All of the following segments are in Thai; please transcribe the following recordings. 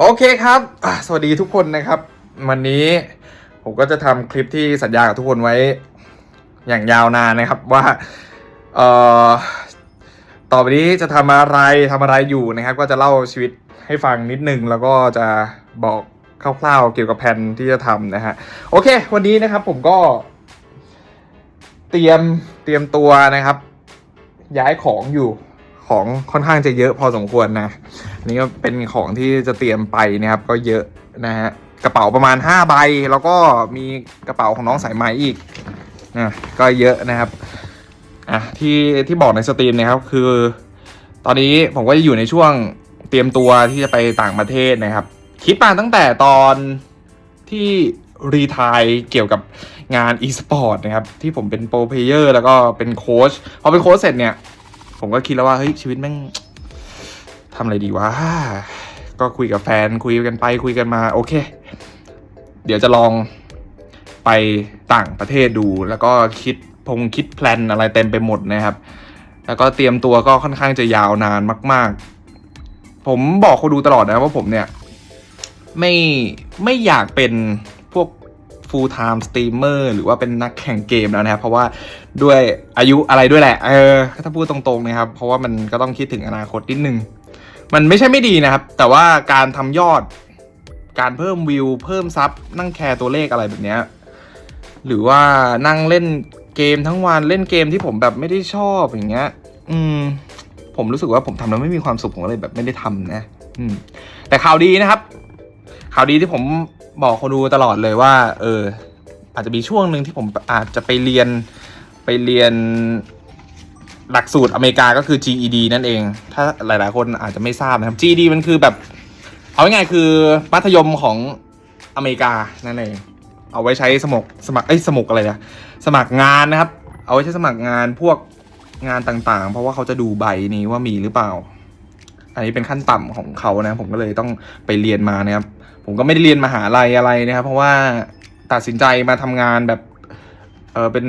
โอเคครับสวัสดีทุกคนนะครับ วันนี้ผมก็จะทำคลิปที่สัญญากับทุกคนไว้อย่างยาวนานนะครับว่าเอ่อต่อไปนี้จะทำอะไรทำอะไรอยู่นะครับ ก็จะเล่าชีวิตให้ฟังนิดนึง แล้วก็จะบอกคร่าวๆเกี่ยวกับแผนที่จะทำนะฮะโอเค วันนี้นะครับผมก็ เตรียมเตรียมตัวนะครับ ย้ายของอยู่ ของค่อนข้างจะเยอะพอสมควรนะอันนี้ก็เป็นของที่จะเตรียมไปนะครับ ก็เยอะนะฮะกระเป๋าประมาณ 5 ใบ แล้วก็มีกระเป๋าของน้องสายไหมอีกนะก็เยอะนะครับอะที่ที่บอกในสตรีมนะครับคือ ตอนนี้ผมก็จะอยู่ในช่วงเตรียมตัวที่จะไปต่างประเทศนะครับ คิดมาตั้งแต่ตอนที่รีทายเกี่ยวกับงาน e-sport นะครับ ที่ผมเป็นโปรเพลเยอร์แล้วก็เป็นโค้ชพอเป็นโค้ชเสร็จเนี่ย ผมก็คิดแล้วว่าเฮ้ยชีวิตแม่งทำอะไรดีวะก็คุยกับแฟนคุยกันไปคุยกันมาโอเค เดี๋ยวจะลองไปต่างประเทศดู แล้วก็คิดพงคิดแพลนอะไรเต็มไปหมดนะครับ แล้วก็เตรียมตัวก็ค่อนข้างจะยาวนานมาก ๆ ผมบอกคนดูตลอดนะว่าผมเนี่ย ไม่ไม่อยากเป็น full time streamer หรือว่าเป็นนักแข่งเกมแล้วนะครับ เพราะว่าด้วยอายุอะไรด้วยแหละ เออถ้าพูดตรงๆนะครับ เพราะว่ามันก็ต้องคิดถึงอนาคตนิดนึง มันไม่ใช่ไม่ดีนะครับ แต่ว่าการทำยอด การเพิ่มวิว เพิ่มซับนั่งแคร์ตัวเลขอะไรแบบนี้ หรือว่านั่งเล่นเกมทั้งวันเล่นเกมที่ผมแบบไม่ได้ชอบอย่างเงี้ย อืม ผมรู้สึกว่าผมทำแล้วไม่มีความสุขผมเลยแบบไม่ได้ทำนะ อืม แต่ข่าวดีนะครับ ข่าวดีที่ผม บอกคนดูตลอดเลยว่า เออ อาจจะมีช่วงหนึ่งที่ผมอาจจะไปเรียนไปเรียนหลักสูตรอเมริกาก็คือ GED นั่นเอง ถ้าหลาย ๆ คนอาจจะไม่ทราบนะครับ GED มันคือแบบ เอาง่ายๆคือมัธยมของอเมริกานั่นเอง เอาไว้ใช้สมัครสมัครเอ้ยสมุกอะไรนะสมัครงานนะครับ เอาไว้ใช้สมัครงานพวกงานต่างๆ เพราะว่าเขาจะดูใบนี้ว่ามีหรือเปล่า อันนี้เป็นขั้นต่ำของเขานะ ผมก็เลยต้องไปเรียนมานะครับ ผมก็ไม่ได้เรียนมหาลัยอะไรนะครับ เพราะว่าตัดสินใจมาทำงานแบบเออเป็น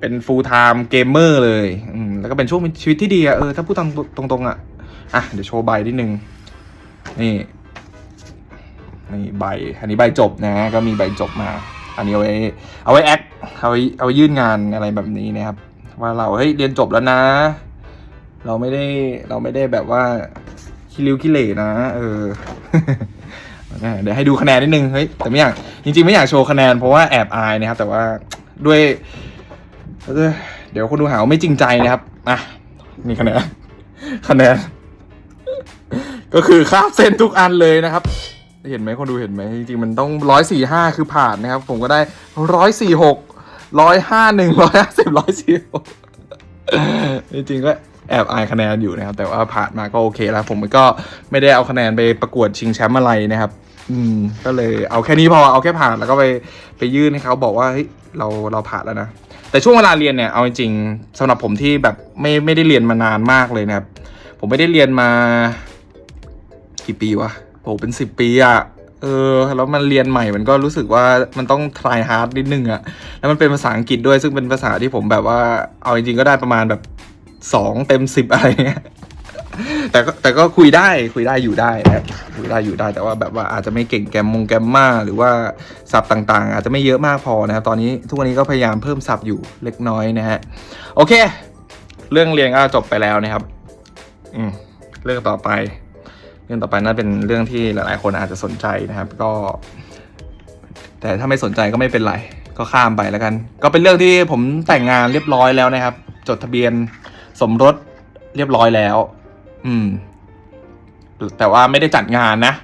เป็น full time gamer เลยอืมแล้วก็เป็นช่วงชีวิตที่ดีอะเออถ้าพูดตรงตรงๆอะอะเดี๋ยวโชว์ใบนิดนึงนี่นี่ใบ อันนี้ใบจบนะ ก็มีใบจบมา อันนี้เอาไว้เอาไว้แอคเอาไว้เอาไว้ยื่นงานอะไรแบบนี้นะครับ ว่าเราเฮ้ยเรียนจบแล้วนะ เราไม่ได้เราไม่ได้แบบว่าคิริวคิเหร่นะ เออ เดี๋ยวให้ดูคะแนนนิดนึงเฮ้ยแต่ไม่อยากจริงๆไม่อยากโชว์คะแนนเพราะว่าแอบอายนะครับ แต่ว่าด้วย เดี๋ยวคนดูหาว่าไม่จริงใจนะครับอะนี่คะแนนคะแนน ก็คือข้ามเส้นทุกอันเลยนะครับ เห็นไหมคนดูเห็นไหมจริงๆมันต้องร้อยสี่ห้าคือผ่านนะครับ ผมก็ได้ร้อยสี่หกร้อยห้าหนึ่งร้อยห้าสิบร้อยสี่หก จริงก็แอบอายคะแนนอยู่นะครับ แต่ว่าผ่านมาก็โอเคแล้ว ผมก็ไม่ได้เอาคะแนนไปประกวดชิงแชมป์อะไรนะครับ อืม ก็เลยเอาแค่นี้พอเอาแค่ผ่านแล้วก็ไปไปยื่นให้เขาบอกว่าเฮ้ยเราเราผ่านแล้วนะแต่ช่วงเวลาเรียนเนี่ยเอาจริงๆสำหรับผมที่แบบไม่ไม่ได้เรียนมานานมากเลยนะครับ ผมไม่ได้เรียนมากี่ปีวะโหเป็นสิบปีอะ เออ แล้วมันเรียนใหม่มันก็รู้สึกว่ามันต้อง try hard นิดนึงอะแล้วมันเป็นภาษาอังกฤษด้วยซึ่งเป็นภาษาที่ผมแบบว่า เอาจริงๆก็ได้ประมาณแบบสองเต็มสิบอะไรเงี้ยแต่ก็แต่ก็คุยได้คุยได้อยู่ได้นะคุยได้อยู่ได้แต่ว่าแบบว่าอาจจะไม่เก่งแกมมงแกมมาหรือว่าศัพท์ต่างๆ อาจจะไม่เยอะมากพอนะครับตอนนี้ทุกวันนี้ก็พยายามเพิ่มศัพท์อยู่เล็กน้อยนะฮะโอเค เรื่องเรียนก็จบไปแล้วนะครับ อืมเรื่องต่อไป เรื่องต่อไปน่าเป็นเรื่องที่หลาย ๆ คนอาจจะสนใจนะครับ ก็ แต่ถ้าไม่สนใจก็ไม่เป็นไรก็ข้ามไปแล้วกัน ก็เป็นเรื่องที่ผมแต่งงานเรียบร้อยแล้วนะครับ จดทะเบียนสมรสเรียบร้อยแล้ว อืม แต่ว่าไม่ได้จัดงานนะ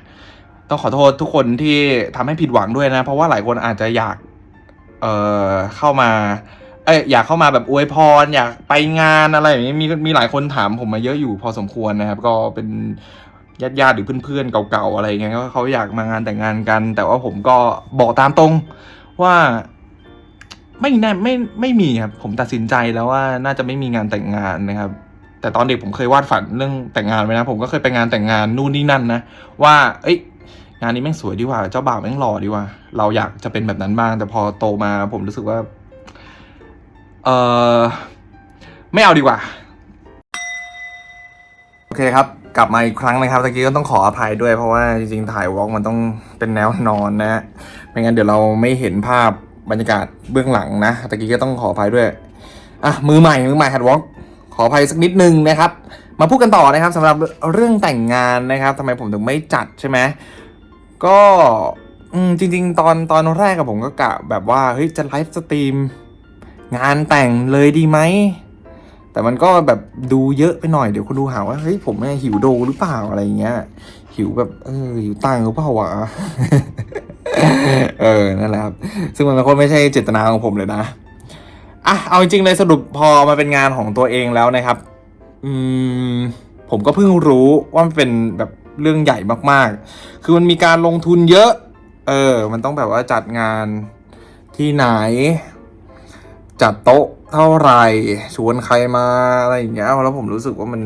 ต้องขอโทษทุกคนที่ทำให้ผิดหวังด้วยนะ เพราะว่าหลายคนอาจจะอยาก เอ่อเข้ามา เอ้ยอยากเข้ามาแบบอวยพร อยากไปงานอะไรอย่างนี้มีมีหลายคนถามผมมาเยอะอยู่พอสมควรนะครับ ก็เป็น ญาติญาติๆหรือเพื่อนๆเก่าๆอะไรเงี้ยก็เขาอยากมางานแต่งงานกัน แต่ว่าผมก็บอกตามตรงว่าไม่แน่ไม่ไม่มีครับผมตัดสินใจแล้วว่าน่าจะไม่มีงานแต่งงานนะครับ แต่ตอนเด็กผมเคยวาดฝันเรื่องแต่งงานไว้นะ ผมก็เคยไปงานแต่งงานนู่นนี่นั่นนะว่า เอ้ยงานนี้แม่งสวยดีว่าเจ้าบ่าวแม่งหล่อดีว่า เราอยากจะเป็นแบบนั้นบ้าง แต่พอโตมาผมรู้สึกว่า เออไม่เอาดีกว่า โอเคครับ กลับมาอีกครั้งนะครับตะกี้ก็ต้องขออภัยด้วยเพราะว่าจริงๆถ่ายวอล์กมันต้องเป็นแนวนอนนะฮะไม่งั้นเดี๋ยวเราไม่เห็นภาพบรรยากาศเบื้องหลังนะตะกี้ก็ต้องขออภัยด้วยอะมือใหม่มือใหม่หัดวอล์กขออภัยสักนิดนึงนะครับ มาพูดกันต่อนะครับสำหรับเรื่องแต่งงานนะครับทำไมผมถึงไม่จัดใช่ไหมก็อจริง ๆ ตอนตอนแรกกับผมก็กะแบบว่าเฮ้ยจะไลฟ์สตรีมงานแต่งเลยดีไหม แต่มันก็แบบดูเยอะไปหน่อยเดี๋ยวคนดูหาว่าเฮ้ยผมเนี่ยหิวโดหรือเปล่าอะไรเงี้ย หิวแบบเออหิวตังหรือเปล่าวะเออนั่นแหละครับ ซึ่งมันก็ไม่ใช่เจตนาของผมเลยนะอะเอาจริงเลยสรุปพอมาเป็นงานของตัวเองแล้วนะครับ อืมผมก็เพิ่งรู้ว่ามันเป็นแบบเรื่องใหญ่มากๆ คือมันมีการลงทุนเยอะ เออ มันต้องแบบว่าจัดงานที่ไหน จัดโต๊ะเท่าไหร่ชวนใครมาอะไรอย่างเงี้ยแล้วผมรู้สึกว่ามัน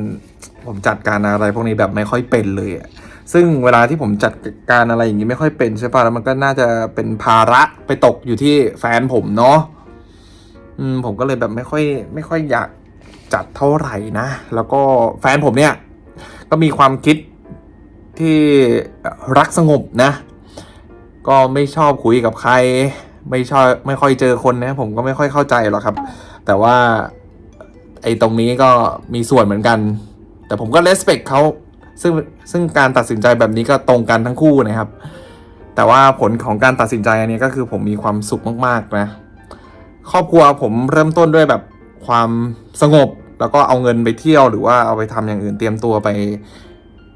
ผมจัดการอะไรพวกนี้แบบไม่ค่อยเป็นเลยอะซึ่งเวลาที่ผมจัดการอะไรอย่างงี้ไม่ค่อยเป็นใช่ป่ะแล้วมันก็น่าจะเป็นภาระไปตกอยู่ที่แฟนผมเนาะอืมผมก็เลยแบบไม่ค่อย ไม่ค่อยอยากจัดเท่าไหร่นะ แล้วก็แฟนผมเนี่ย ก็มีความคิดที่รักสงบนะ ก็ไม่ชอบคุยกับใคร ไม่ชอบไม่ค่อยเจอคนนะผมก็ไม่ค่อยเข้าใจหรอกครับ แต่ว่าไอ้ตรงนี้ก็มีส่วนเหมือนกัน แต่ผมก็ respect เขาซึ่งซึ่งการตัดสินใจแบบนี้ก็ตรงกันทั้งคู่นะครับ แต่ว่าผลของการตัดสินใจอันนี้ก็คือผมมีความสุขมากๆนะ ครอบครัวผมเริ่มต้นด้วยแบบความสงบแล้วก็เอาเงินไปเที่ยวหรือว่าเอาไปทำอย่างอื่นเตรียมตัวไป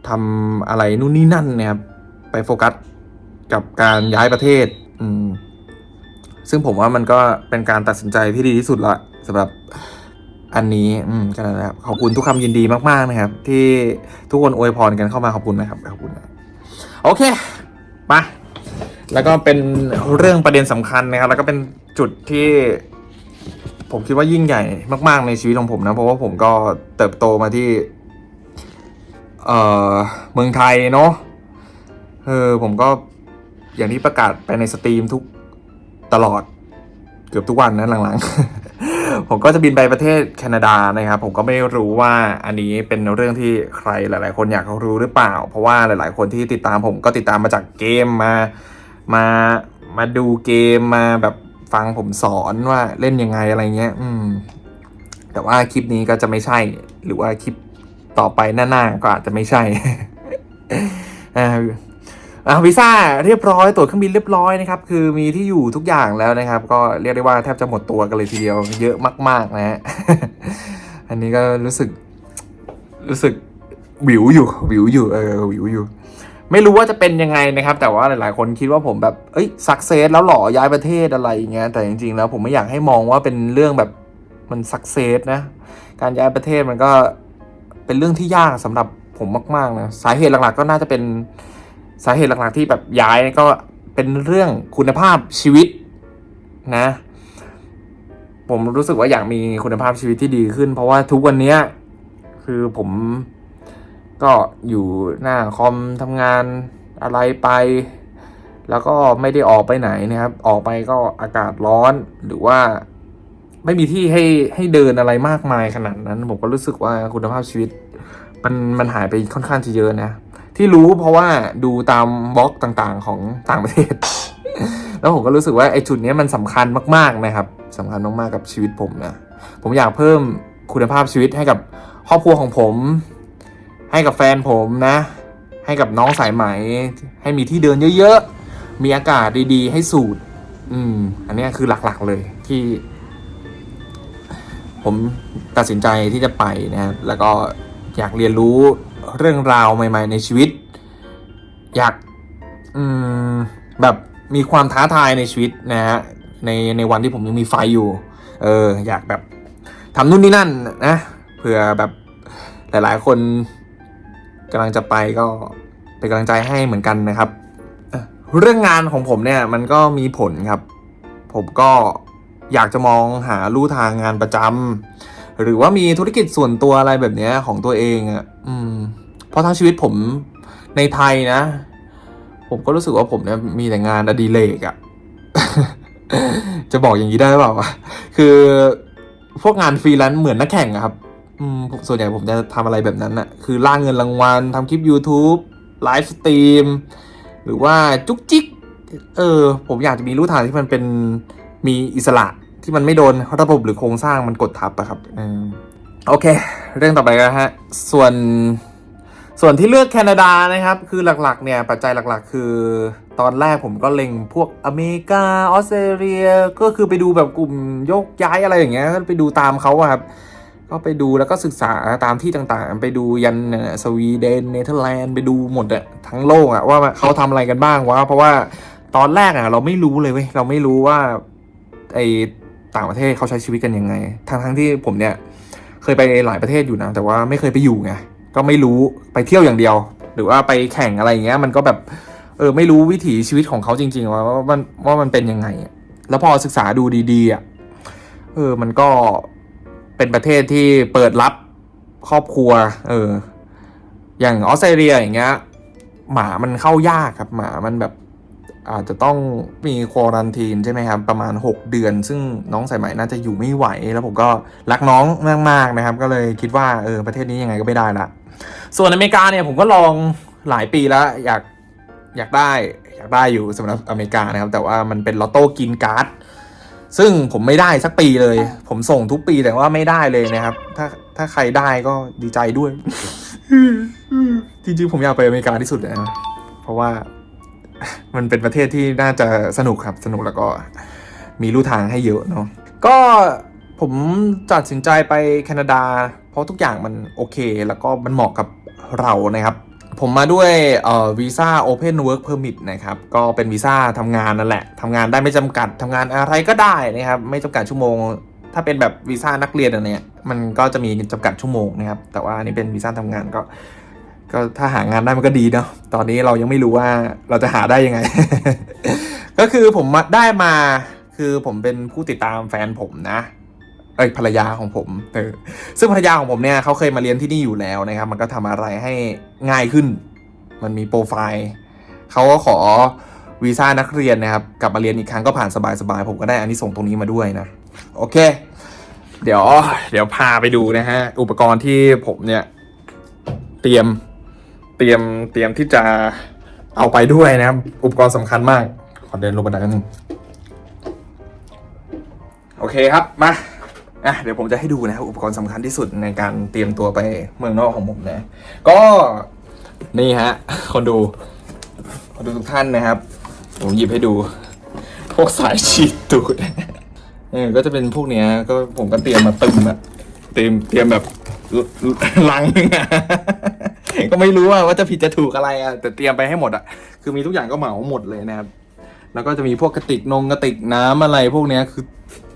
ทำอะไรนู่นนี่นั่นเนี่ยครับไปโฟกัสกับการย้ายประเทศ อืม ซึ่งผมว่ามันก็เป็นการตัดสินใจที่ดีที่สุดละสำหรับอันนี้อืมก็นั่นะครับขอบคุณทุกคำยินดีมากๆนะครับ ที่ทุกคนอวยพรกันเข้ามาขอบคุณนะครับขอบคุณนะโอเคมาแล้วก็เป็นเรื่องประเด็นสำคัญนะครับ แล้วก็เป็นจุดที่ผมคิดว่ายิ่งใหญ่มาก ๆ ในชีวิตของผมนะ เพราะว่าผมก็เติบโตมาที่ เอ่อเมืองไทยเนาะเออผมก็อย่างที่ประกาศไปในสตรีมทุก ตลอดเกือบทุกวันนะหลังๆ ผมก็จะบินไปประเทศแคนาดานะครับ ผมก็ไม่รู้ว่าอันนี้เป็นเรื่องที่ใครหลาย ๆ คนอยากรู้หรือเปล่า เพราะว่าหลาย ๆ คนที่ติดตามผมก็ติดตามมาจากเกมมามามาดูเกมมาแบบฟังผมสอนว่าเล่นยังไงอะไรเงี้ย อืม แต่ว่าคลิปนี้ก็จะไม่ใช่ หรือว่าคลิปต่อไปหน้าๆก็อาจจะไม่ใช่อ่า อ่าวีซ่าเรียบร้อยตั๋วเครื่องบินเรียบร้อยนะครับคือมีที่อยู่ทุกอย่างแล้วนะครับ ก็เรียกได้ว่าแทบจะหมดตัวกันเลยทีเดียวเยอะมาก ๆ นะฮะอันนี้ก็รู้สึกรู้สึกวิวอยู่วิวอยู่เออวิวอยู่ ไม่รู้ว่าจะเป็นยังไงนะครับ แต่ว่าหลาย ๆ คนคิดว่าผมแบบเอ้ยสักเซสแล้วหรอย้ายประเทศอะไรอย่างเงี้ยแต่จริง ๆ แล้วผมไม่อยากให้มองว่าเป็นเรื่องแบบมันสักเซสนะ การย้ายประเทศมันก็เป็นเรื่องที่ยากสำหรับผมมาก ๆ นะ สาเหตุหลัก ๆ ก็น่าจะเป็น สาเหตุหลักๆที่แบบย้ายก็เป็นเรื่องคุณภาพชีวิตนะ ผมรู้สึกว่าอยากมีคุณภาพชีวิตที่ดีขึ้น เพราะว่าทุกวันนี้คือผมก็อยู่หน้าคอมทำงานอะไรไป แล้วก็ไม่ได้ออกไปไหนนะครับ ออกไปก็อากาศร้อนหรือว่าไม่มีที่ให้ให้เดินอะไรมากมายขนาดนั้น ผมก็รู้สึกว่าคุณภาพชีวิต มันมันหายไปค่อนข้างจะเยอะนะ ที่รู้เพราะว่าดูตามบล็อกต่างๆของต่างประเทศ แล้วผมก็รู้สึกว่าไอ้จุดนี้มันสำคัญมากๆนะครับสำคัญมากๆกับชีวิตผมนะ ผมอยากเพิ่มคุณภาพชีวิตให้กับครอบครัวของผม ให้กับแฟนผมนะ ให้กับน้องสายไหม ให้มีที่เดินเยอะๆ มีอากาศดีๆ ให้สูดอืม อันนี้คือหลักๆเลยที่ ผมตัดสินใจที่จะไปนะครับแล้วก็อยากเรียนรู้ เรื่องราวใหม่ ๆ ในชีวิต อยากอืมแบบมีความท้าทายในชีวิตนะฮะในในวันที่ผมยังมีไฟอยู่เอออยากแบบทำนู่นนี่นั่นนะเผื่อแบบหลาย ๆ คนกำลังจะไปก็เป็นกำลังใจให้เหมือนกันนะครับเอ่อเรื่องงานของผมเนี่ยมันก็มีผลครับ ผมก็อยากจะมองหาลู่ทางงานประจำ หรือว่ามีธุรกิจส่วนตัวอะไรแบบนี้ของตัวเองอะ่ะอืมเพราะทั้งชีวิตผมในไทยนะ ผมก็รู้สึกว่าผมเนี่ยมีแต่งานอดิเรกอะจะบอกอย่างนี้ได้หรือเปล่าวะคือพวกงานฟรีแลนซ์เหมือนนักแข่งอะครับ อืมผมส่วนใหญ่ผมจะทำอะไรแบบนั้นอะคือล่าเงินรางวัลทำคลิป YouTube ไลฟ์สตรีม หรือว่าจุกจิก เออ ผมอยากจะมีรูทางที่มันเป็นมีอิสระ ที่มันไม่โดนระบบหรือโครงสร้างมันกดทับอะครับอโอเค เรื่องต่อไปกันฮะ ส่วนส่วนที่เลือกแคนาดานะครับ คือหลักๆเนี่ยปัจจัยหลักๆ คือตอนแรกผมก็เล็งพวกอเมริกาออสเตรเลียก็คือไปดูแบบกลุ่มยกย้ายอะไรอย่างเงี้ยไปดูตามเขาอะครับก็ไปดูแล้วก็ศึกษาตามที่ต่างๆ ไปดูยันสวีเดนเนเธอร์แลนด์ไปดูหมดอะทั้งโลกอะว่าเขาทำอะไรกันบ้างวะเพราะว่าตอนแรกอะเราไม่รู้เลยเว้ยเราไม่รู้ว่าไอ ต่างประเทศเขาใช้ชีวิตกันยังไงทั้งทั้งๆที่ผมเนี่ยเคยไปหลายประเทศอยู่นะ แต่ว่าไม่เคยไปอยู่ไงก็ไม่รู้ไปเที่ยวอย่างเดียว หรือว่าไปแข่งอะไรอย่างเงี้ย มันก็แบบเออไม่รู้วิถีชีวิตของเขาจริง ๆ ว่าว่ามันว่ามันเป็นยังไง แล้วพอศึกษาดูดีๆอะเออมันก็เป็นประเทศที่เปิดรับครอบครัว เออ อย่างออสเตรเลียอย่างเงี้ยหมามันเข้ายากครับหมามันแบบ อาจจะต้องมีควอรันทีนใช่ไหมครับ ประมาณ 6 เดือน ซึ่งน้องสายไหมน่าจะอยู่ไม่ไหว แล้วผมก็รักน้องมากๆนะครับ ก็เลยคิดว่าเออประเทศนี้ยังไงก็ไม่ได้ละ ส่วนอเมริกาเนี่ยผมก็ลองหลายปีแล้วอยากอยากได้อยากได้อยู่สำหรับอเมริกานะครับ แต่ว่ามันเป็นลอตโต้กินการ์ดซึ่งผมไม่ได้สักปีเลย ผมส่งทุกปีแต่ว่าไม่ได้เลยนะครับ ถ้าถ้าใครได้ก็ดีใจด้วย จริงๆผมอยากไปอเมริกาที่สุดเลยนะเพราะว่า มันเป็นประเทศที่น่าจะสนุกครับสนุกแล้วก็มีลู่ทางให้เยอะเนาะก็ผมตัดสินใจไปแคนาดา เพราะทุกอย่างมันโอเค แล้วก็มันเหมาะกับเรานะครับ ผมมาด้วยเอ่อวีซ่า Open Work Permit นะครับ ก็เป็นวีซ่าทำงานนั่นแหละทำงานได้ไม่จำกัดทำงานอะไรก็ได้นะครับ ไม่จำกัดชั่วโมง ถ้าเป็นแบบวีซ่านักเรียนอันเนี้ยมันก็จะมีจำกัดชั่วโมงนะครับ แต่ว่าอันนี้เป็นวีซ่าทำงานก็ ก็ถ้าหางานได้มันก็ดีเนาะตอนนี้เรายังไม่รู้ว่าเราจะหาได้ยังไง ก็คือผมมาได้มาคือผมเป็นผู้ติดตามแฟนผมนะเอ้ยภรรยาของผมเออซึ่งภรรยาของผมเนี่ยเขาเคยมาเรียนที่นี่อยู่แล้วนะครับ มันก็ทำอะไรให้ง่ายขึ้น มันมีโปรไฟล์เขาก็ขอวีซ่านักเรียนนะครับ กลับมาเรียนอีกครั้งก็ผ่านสบายๆผมก็ได้อันนี้ส่งตรงนี้มาด้วยนะ โอเค เดี๋ยวเดี๋ยวพาไปดูนะฮะ อุปกรณ์ที่ผมเนี่ย เตรียม เตรียมเตรียมที่จะเอาไปด้วยนะครับ อุปกรณ์สำคัญมาก ขอเดินลงบันไดกันหนึ่งโอเคครับมาอะเดี๋ยวผมจะให้ดูนะครับอุปกรณ์สำคัญที่สุดในการเตรียมตัวไปเมืองนอกของผมนะ ก็นี่ฮะ คนดูคนดูทุกท่านนะครับ ผมหยิบให้ดู พวกสายฉีดตูดเออก็จะเป็นพวกเนี้ย ก็ผมก็เตรียมมาตึมอะเตรียมเตรียมแบบลังนึงอะ ก็ไม่รู้ว่าจะผิดจะถูกอะไรอะแต่เตรียมไปให้หมดอะคือมีทุกอย่างก็เหมาหมดเลยนะครับ แล้วก็จะมีพวกกระติกนงกระติกน้ำอะไรพวกเนี้ยคือ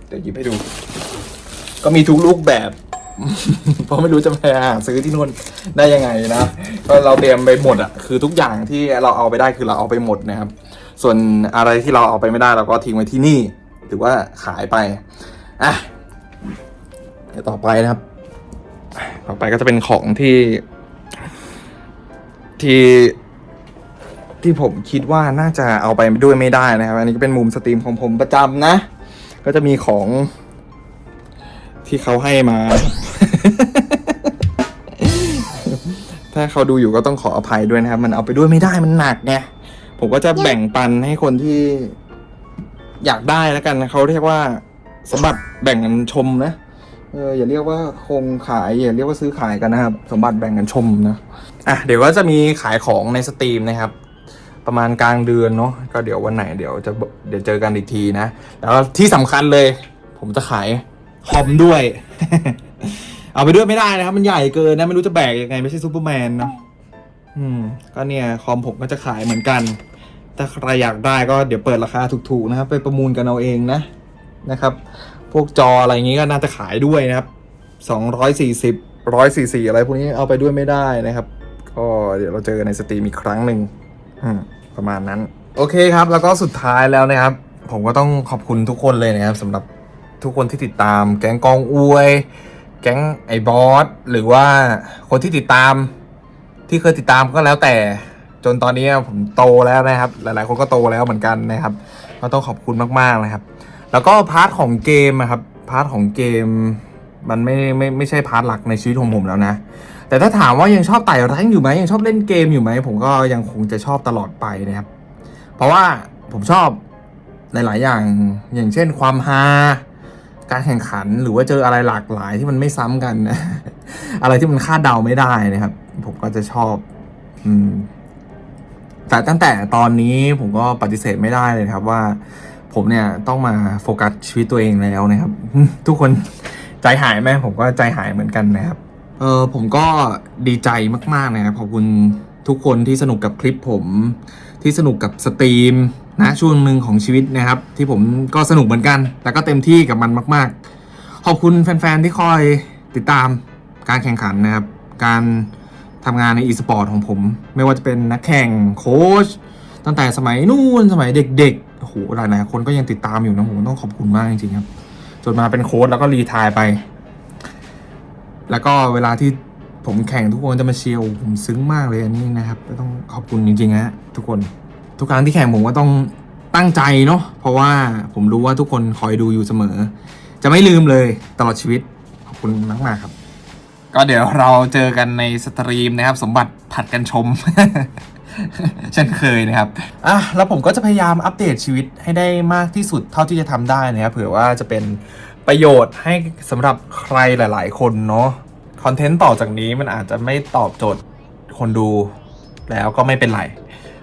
เดี๋ยวหยิบให้ดู ก็มีทุกรูปแบบ เพราะไม่รู้จะไปหาซื้อที่นู่นได้ยังไงนะก็เราเตรียมไปหมดอะคือทุกอย่างที่เราเอาไปได้คือเราเอาไปหมดนะครับ ส่วนอะไรที่เราเอาไปไม่ได้เราก็ทิ้งไว้ที่นี่ หรือว่าขายไปอะเดี๋ยวต่อไปนะครับ ต่อไปก็จะเป็นของที่ ที่ที่ผมคิดว่าน่าจะเอาไปด้วยไม่ได้นะครับ อันนี้ก็เป็นมุมสตรีมของผมประจำนะ ก็จะมีของ ที่เขาให้มา ถ้าเขาดูอยู่ก็ต้องขออภัยด้วยนะครับ มันเอาไปด้วยไม่ได้มันหนักไงผมก็จะแบ่งปันให้คนที่อยากได้แล้วกันนะเขาเรียกว่าสมบัติแบ่งกันชมนะเอออย่าเรียกว่าคงขายอย่าเรียกว่าซื้อขายกันนะครับ สมบัติแบ่งกันชมนะ อะเดี๋ยวก็จะมีขายของในสตรีมนะครับ ประมาณกลางเดือนเนาะก็เดี๋ยววันไหนเดี๋ยวจะเดี๋ยวเจอกันอีกทีนะ แล้วที่สำคัญเลย ผมจะขายคอมด้วย เอาไปด้วยไม่ได้นะครับ มันใหญ่เกินนะไม่รู้จะแบกยังไงไม่ใช่ซูเปอร์แมนเนาะอืม ก็เนี่ยคอมผมก็จะขายเหมือนกัน ถ้าใครอยากได้ก็เดี๋ยวเปิดราคาถูกๆนะครับ ไปประมูลกันเอาเองนะนะครับ พวกจออะไรอย่างงี้ก็น่าจะขายด้วยนะครับสองร้อยสี่สิบร้อยสี่สี่อะไรพวกนี้เอาไปด้วยไม่ได้นะครับ ก็เดี๋ยวเราเจอกันในสตรีมอีกครั้งหนึ่งประมาณนั้น โอเคครับ แล้วก็สุดท้ายแล้วนะครับ ผมก็ต้องขอบคุณทุกคนเลยนะครับสำหรับทุกคนที่ติดตาม แก๊งกองอวย แก๊งไอบอสหรือว่าคนที่ติดตามที่เคยติดตามก็แล้วแต่จนตอนนี้ผมโตแล้วนะครับ หลายๆ คนก็โตแล้วเหมือนกันนะครับก็ต้องขอบคุณมากๆนะครับ แล้วก็พาร์ทของเกมนะครับพาร์ทของเกมมันไม่ไม่ไม่ใช่พาร์ทหลักในชีวิตของผมแล้วนะ แต่ถ้าถามว่ายังชอบไต่แรงอยู่ไหมยังชอบเล่นเกมอยู่ไหมผมก็ยังคงจะชอบตลอดไปนะครับ เพราะว่าผมชอบหลาย ๆ อย่างอย่างเช่นความฮาการแข่งขันหรือว่าเจออะไรหลากหลายที่มันไม่ซ้ำกันนะอะไรที่มันคาดเดาไม่ได้นะครับ ผมก็จะชอบ อืม แต่ตั้งแต่ตอนนี้ผมก็ปฏิเสธไม่ได้เลยครับ ว่า ผมเนี่ยต้องมาโฟกัสชีวิตตัวเองแล้วนะครับ ทุกคนใจหายไหมผมก็ใจหายเหมือนกันนะครับ เออผมก็ดีใจมากๆนะครับขอบคุณทุกคนที่สนุกกับคลิปผมที่สนุกกับสตรีมนะช่วงหนึ่งของชีวิตนะครับ ที่ผมก็สนุกเหมือนกัน แล้วก็เต็มที่กับมันมาก ๆ ขอบคุณแฟน ๆ ที่คอยติดตามการแข่งขันนะครับ การทำงานใน e-sport ของผม ไม่ว่าจะเป็นนักแข่งโค้ชตั้งแต่สมัยนู่นสมัยเด็กๆโอ้โหหลายๆคนก็ยังติดตามอยู่นะผมต้องขอบคุณมากจริงๆครับ จนมาเป็นโค้ชแล้วก็รีทายไป แล้วก็เวลาที่ผมแข่งทุกคนจะมาเชียร์ผมซึ้งมากเลยอันนี้นะครับก็ต้องขอบคุณจริงๆนะทุกคน ทุกครั้งที่แข่งผมก็ต้องตั้งใจเนาะเพราะว่าผมรู้ว่าทุกคนคอยดูอยู่เสมอ จะไม่ลืมเลยตลอดชีวิตขอบคุณมากมากๆครับ ก็เดี๋ยวเราเจอกันในสตรีมนะครับ สมบัติผัดกันชมเช่นเคยนะครับอะแล้วผมก็จะพยายามอัปเดตชีวิตให้ได้มากที่สุดเท่าที่จะทำได้นะครับเผื่อว่าจะเป็น ประโยชน์ให้สำหรับใครหลาย ๆ คนเนาะคอนเทนต์ต่อจากนี้มันอาจจะไม่ตอบโจทย์คนดูแล้วก็ไม่เป็นไร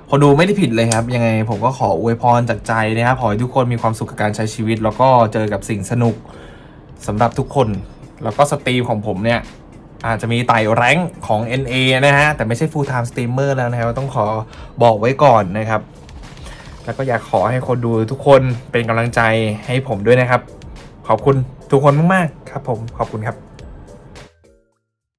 คนดูไม่ได้ผิดเลยครับ ยังไงผมก็ขออวยพรจากใจนะครับ ขอให้ทุกคนมีความสุขกับการใช้ชีวิต แล้วก็เจอกับสิ่งสนุกสำหรับทุกคน แล้วก็สตรีมของผมเนี่ยอาจจะมีไต่แรงของ NA นะฮะ แต่ไม่ใช่ full time streamer แล้วนะครับ ต้องขอบอกไว้ก่อนนะครับ แล้วก็อยากขอให้คนดูทุกคนเป็นกำลังใจให้ผมด้วยนะครับ ขอบคุณทุกคนมากๆครับผมขอบคุณครับ